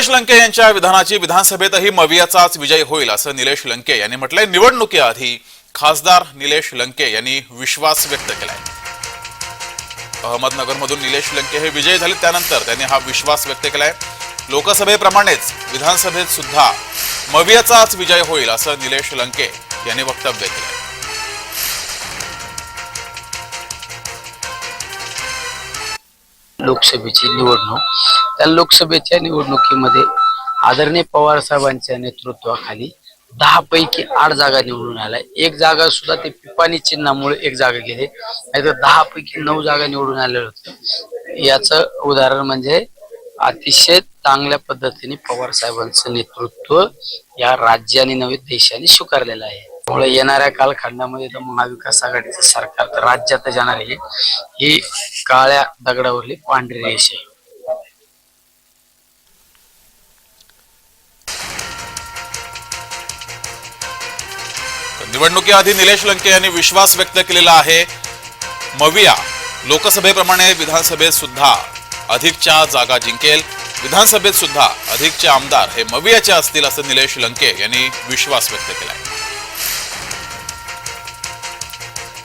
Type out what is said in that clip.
निलेश लंके यांच्या विधानाची विधानसभेतही मवियाचाच विजय होईल असं निलेश लंके यांनी म्हटलंय. निवडणुकीआधी खासदार निलेश लंके यांनी विश्वास व्यक्त केलाय. अहमदनगरमधून निलेश लंके हे विजयी झाले त्यानंतर त्यांनी हा विश्वास व्यक्त केलाय. लोकसभेप्रमाणेच विधानसभेत सुद्धा मवियाचाच विजय होईल असं निलेश लंके यांनी वक्तव्य केलं. लोकसभेची निवडणूक. त्या लोकसभेच्या निवडणुकीमध्ये आदरणीय पवार साहेबांच्या नेतृत्वाखाली दहा पैकी आठ जागा निवडून आल्या. एक जागा सुद्धा ते पिपाणी चिन्हामुळे एक जागा गेले. नाहीतर दहा पैकी नऊ जागा निवडून आलेलं होतं. याचं उदाहरण म्हणजे अतिशय चांगल्या पद्धतीने पवार साहेबांचं नेतृत्व या राज्याने नव्हे देशाने स्वीकारलेलं आहे. त्यामुळे येणाऱ्या कालखंडामध्ये तर महाविकास आघाडीचं सरकार तर राज्यात जाणार आहे. ही काळ्या दगडावरली पांढरी रेष आहे. निवडणुकीआधी निलेश लंके यांनी विश्वास व्यक्त केलेला आहे. मविया लोकसभेप्रमाणे विधानसभेत सुद्धा अधिकच्या जागा जिंकेल. विधानसभेत सुद्धा अधिकचे आमदार हे मवियाचे असतील असं निलेश लंके यांनी विश्वास व्यक्त केला आहे